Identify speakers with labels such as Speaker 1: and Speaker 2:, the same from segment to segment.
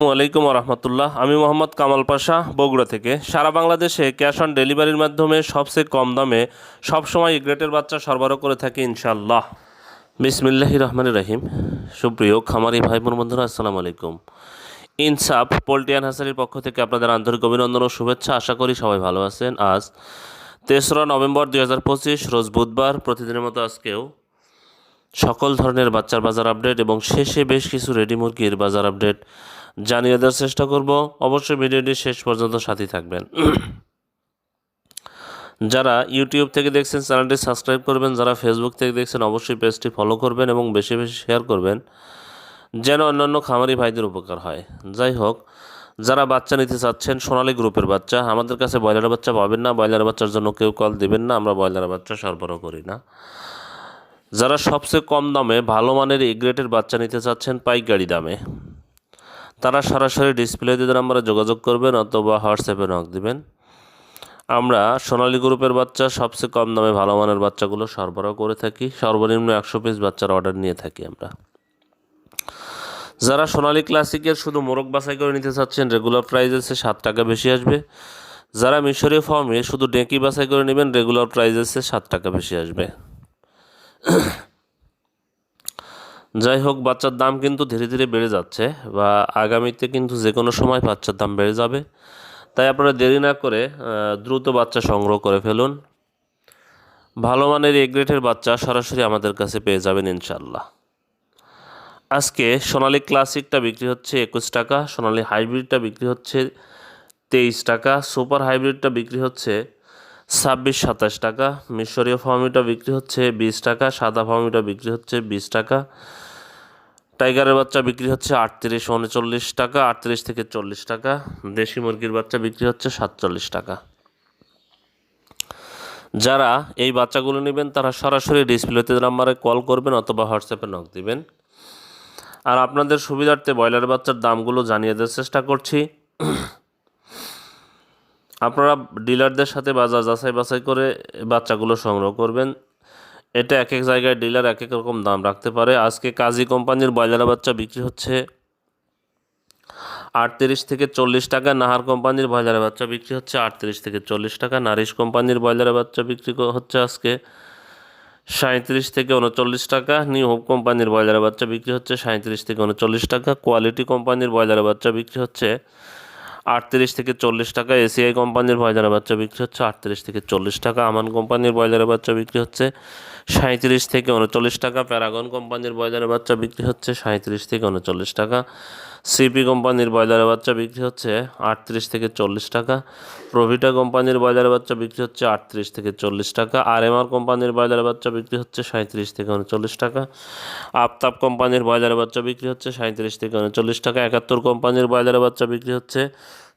Speaker 1: আলাইকুম রহমতুল্লাহ। আমি মোহাম্মদ কামাল পাশা, বগুড়া থেকে। সারা বাংলাদেশে ক্যাশ অন ডেলিভারির মাধ্যমে সবচেয়ে কম দামে সবসময় গ্রেটের বাচ্চা সরবরাহ করে থাকি ইনশাল্লাহ বিসমিল্লাহি রহমান রহিম। সুপ্রিয় খামারি ভাই বোন বন্ধুরা, আসসালামু আলাইকুম। ইনসাফ পোল্টিয়ান হাসারির পক্ষ থেকে আপনাদের আন্তরিক অভিনন্দন ও শুভেচ্ছা। আশা করি সবাই ভালো আছেন। আজ তেসরা নভেম্বর দুই হাজার পঁচিশ, রোজ বুধবার, প্রতিদিনের মতো আজকেও সকল ধরনের বাচ্চার বাজার আপডেট এবং শেষে বেশ কিছু রেডি মুরগির বাজার আপডেট জানিয়ে দেওয়ার চেষ্টা করব। অবশ্যই ভিডিওটি শেষ পর্যন্ত সাথে থাকবেন। যারা ইউটিউব থেকে দেখছেন, চ্যানেলটি সাবস্ক্রাইব করবেন। যারা ফেসবুক থেকে দেখছেন, অবশ্যই পেজটি ফলো করবেন এবং বেশি বেশি শেয়ার করবেন, যেন অন্যান্য খামারি ভাইদের উপকার হয়। যাই হোক, যারা বাচ্চা নিতে চাচ্ছেন, সোনালী গ্রুপের বাচ্চা, আমাদের কাছে ব্রয়লার বাচ্চা পাবেন না। ব্রয়লার বাচ্চার জন্য কেউ কল দেবেন না, আমরা ব্রয়লার বাচ্চা সরবরাহ করি না। যারা সবচেয়ে কম দামে, ভালো মানের এ গ্রেডের বাচ্চা নিতে চাচ্ছেন, পাইকারি দামে। তারা সরাসরি ডিসপ্লে দিয়ে নাম্বারে যোগাযোগ করবেন অথবা হোয়াটসঅ্যাপে নক দিবেন। আমরা সোনালী গ্রুপের বাচ্চা, সবচেয়ে কম দামে ভালো মানের বাচ্চাগুলো সরবরাহ করে থাকি। সর্বনিম্ন একশো পিস বাচ্চার অর্ডার নিয়ে থাকি আমরা। যারা সোনালী ক্লাসিকের শুধু মোরগ বাছাই করে নিতে চাচ্ছেন রেগুলার প্রাইস আছে সাত টাকা বেশি আসবে। যারা মিশরীয় ফর্মে শুধু ডেঁকি বাছাই করে নেবেন রেগুলার প্রাইস আছে সাত টাকা বেশি আসবে। যাই হোক বাচ্চার দাম কিন্তু ধীরে ধীরে বেড়ে যাচ্ছে বা আগামীতে কিন্তু যে কোনো সময় বাচ্চার দাম বেড়ে যাবে। তাই আপনারা দেরি না করে দ্রুত বাচ্চা সংগ্রহ করে ফেলুন। ভালো মানের এ গ্রেডের বাচ্চা সরাসরি আমাদের কাছে পেয়ে যাবেন ইনশাল্লাহ আজকে সোনালি ক্লাসিকটা বিক্রি হচ্ছে একুশ টাকা, সোনালি হাইব্রিডটা বিক্রি হচ্ছে তেইশ টাকা, সুপার হাইব্রিডটা বিক্রি হচ্ছে ছাব্বিশ, সাতাশ টাকা। মিশরীয় ফার্মিটা বিক্রি হচ্ছে বিশ টাকা, সাদা ফার্মিটা বিক্রি হচ্ছে বিশ টাকা। টাইগারের বাচ্চা বিক্রি হচ্ছে আটত্রিশ, উনচল্লিশ টাকা, আটত্রিশ থেকে চল্লিশ টাকা। দেশি মুরগির বাচ্চা বিক্রি হচ্ছে সাতচল্লিশ টাকা। যারা এই বাচ্চাগুলো নেবেন, তারা সরাসরি ডিসপ্লেতে নাম্বারে কল করবেন অথবা হোয়াটসঅ্যাপে নক দিবেন। আর আপনাদের সুবিধার্থে ব্রয়লার বাচ্চার দামগুলো জানিয়ে দেওয়ার চেষ্টা করছি। আপনারা ডিলারদের সাথে বাজার যাচাই বাছাই করে বাচ্চাগুলো সংগ্রহ করবেন। এটা এক এক জায়গায় ডিলার এক এক রকম দাম রাখতে পারে। আজকে কাজী কোম্পানির ব্রয়লার বাচ্চা বিক্রি হচ্ছে আটত্রিশ থেকে চল্লিশ টাকা। নাহার কোম্পানির ব্রয়লার বাচ্চা বিক্রি হচ্ছে আটত্রিশ থেকে চল্লিশ টাকা। নারিশ কোম্পানির ব্রয়লার বাচ্চা বিক্রি হচ্ছে আজকে সাঁত্রিশ থেকে উনচল্লিশ টাকা। নিউ হোপ কোম্পানির ব্রয়লার বাচ্চা বিক্রি হচ্ছে সাঁত্রিশ থেকে উনচল্লিশ টাকা। কোয়ালিটি কোম্পানির ব্রয়লার বাচ্চা বিক্রি হচ্ছে আটত্রিশ থেকে চল্লিশ টাকা এসিআই কোম্পানির ব্রয়লারের বাচ্চা বিক্রি হচ্ছে। আটত্রিশ থেকে চল্লিশ টাকা আমান কোম্পানির ব্রয়লারের বাচ্চা বিক্রি হচ্ছে। সাঁত্রিশ থেকে উনচল্লিশ টাকা। প্যারাগন কোম্পানির ব্রয়লারের বাচ্চা বিক্রি হচ্ছে সাঁত্রিশ থেকে উনচল্লিশ টাকা। সিপি কোম্পানির ব্রয়লারের বাচ্চা বিক্রি হচ্ছে আটত্রিশ থেকে চল্লিশ টাকা। প্রভিটা কোম্পানির ব্রয়লারের বাচ্চা বিক্রি হচ্ছে আটত্রিশ থেকে চল্লিশ টাকা। আর এম আর কোম্পানির ব্রয়লারের বাচ্চা বিক্রি হচ্ছে সাঁত্রিশ থেকে উনচল্লিশ টাকা। আফতাব কোম্পানির ব্রয়লারের বাচ্চা বিক্রি হচ্ছে সাঁত্রিশ থেকে উনচল্লিশ টাকা। একাত্তর কোম্পানির ব্রয়লারের বাচ্চা বিক্রি হচ্ছে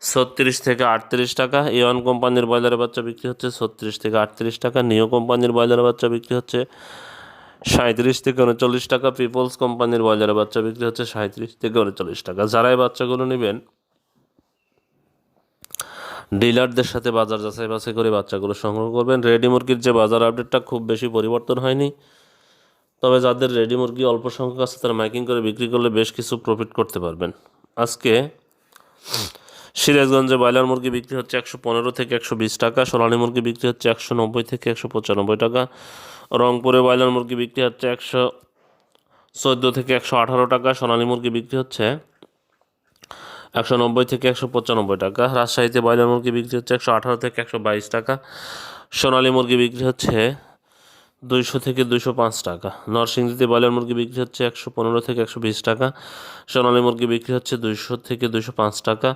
Speaker 1: ছত্রিশ থেকে আটত্রিশ টাকা। ইওয়ান কোম্পানির ব্রয়লারের বাচ্চা বিক্রি হচ্ছে ছত্রিশ থেকে আটত্রিশ টাকা। নিও কোম্পানির ব্রয়লারের বাচ্চা বিক্রি হচ্ছে সাঁত্রিশ থেকে উনচল্লিশ টাকা। পিপলস কোম্পানির ব্রয়লারের বাচ্চা বিক্রি হচ্ছে সাঁত্রিশ থেকে উনচল্লিশ টাকা। যারা এই বাচ্চাগুলো নেবেন, ডিলারদের সাথে বাজার যাচাই বাছাই করে বাচ্চাগুলো সংগ্রহ করবেন। রেডি মুরগির যে বাজার আপডেটটা খুব বেশি পরিবর্তন হয়নি। তবে যাদের রেডি মুরগি অল্প সংখ্যক আছে, তারা মাইকিং করে বিক্রি করলে বেশ কিছু প্রফিট করতে পারবেন। আজকে সিরাজগঞ্জে ব্রয়লার মুরগি বিক্রি হচ্ছে একশো পনেরো থেকে একশো বিশ টাকা, সোনালী মুরগি বিক্রি হচ্ছে একশো নব্বই থেকে একশো পঁচানব্বই টাকা। রংপুরে ব্রয়লার মুরগি বিক্রি হচ্ছে একশো চোদ্দ থেকে একশো আঠারো টাকা, সোনালী মুরগি বিক্রি হচ্ছে একশো নব্বই থেকে একশো পঁচানব্বই টাকা। রাজশাহীতে ব্রয়লার মুরগি বিক্রি হচ্ছে একশো আঠারো থেকে একশো বাইশ টাকা, সোনালী মুরগি বিক্রি হচ্ছে দুইশো থেকে দুইশো পাঁচ টাকা। নরসিংদীতে ব্রয়লার মুরগি বিক্রি হচ্ছে একশো পনেরো থেকে একশো বিশ টাকা। সোনালী মুরগি বিক্রি হচ্ছে দুইশো থেকে দুইশো পাঁচ টাকা।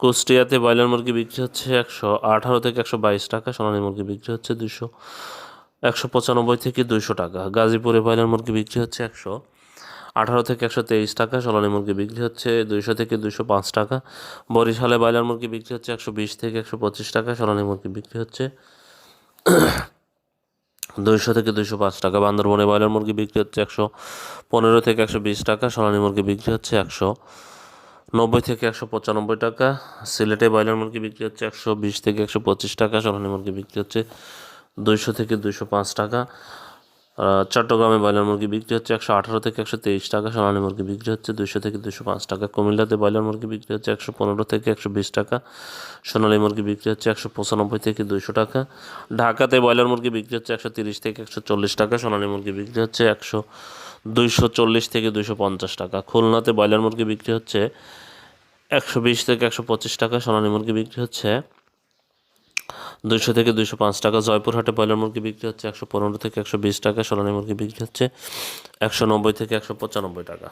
Speaker 1: কুষ্টিয়াতে ব্রয়লার মুরগি বিক্রি হচ্ছে একশো আঠারো থেকে একশো বাইশ টাকা। সোনালী মুরগি বিক্রি হচ্ছে দুইশো, একশো পঁচানব্বই থেকে দুইশো টাকা। গাজীপুরে ব্রয়লার মুরগি বিক্রি হচ্ছে একশো আঠারো থেকে একশো তেইশ টাকা। সোনালী মুরগি বিক্রি হচ্ছে দুইশো থেকে দুইশো পাঁচ টাকা। বরিশালে ব্রয়লার মুরগি বিক্রি হচ্ছে একশো বিশ থেকে একশো পঁচিশ টাকা। সোনালী মুরগি বিক্রি হচ্ছে দুইশো থেকে দুইশো পাঁচ টাকা। বান্দরবনে ব্রয়লার মুরগি বিক্রি হচ্ছে একশো পনেরো থেকে একশো বিশ টাকা, সোনালী মুরগি বিক্রি হচ্ছে একশো নব্বই থেকে একশো পঁচানব্বই টাকা, সিলেটে ব্রয়লার মুরগি বিক্রি হচ্ছে একশো বিশ থেকে একশো পঁচিশ টাকা, সোনালী মুরগি বিক্রি হচ্ছে দুইশো থেকে দুইশো পাঁচ টাকা। চট্টগ্রামে ব্রয়লার মুরগি বিক্রি হচ্ছে একশো আঠারো থেকে একশো তেইশ টাকা, সোনালী মুরগি বিক্রি হচ্ছে দুশো থেকে দুশো পাঁচ টাকা, কুমিল্লাতে ব্রয়লার মুরগি বিক্রি হচ্ছে একশো পনেরো থেকে একশো বিশ টাকা, সোনালী মুরগি বিক্রি হচ্ছে একশো পঁচানব্বই থেকে দুশো টাকা, ঢাকাতে ব্রয়লার মুরগি বিক্রি হচ্ছে একশো তিরিশ থেকে একশো চল্লিশ টাকা, সোনালী মুরগি বিক্রি হচ্ছে একশো দুইশো চল্লিশ থেকে দুশো পঞ্চাশ টাকা, খুলনাতে ব্রয়লার মুরগি বিক্রি হচ্ছে একশো বিশ থেকে একশো পঁচিশ টাকা, সোনালী মুরগি বিক্রি হচ্ছে দুইশো থেকে দুইশো পাঁচ টাকা। জয়পুরহাটে ব্রয়লার মুরগি বিক্রি হচ্ছে একশো পনেরো থেকে একশো বিশ টাকা। সোনালী মুরগি বিক্রি হচ্ছে একশো নব্বই থেকে একশো পঁচানব্বই টাকা।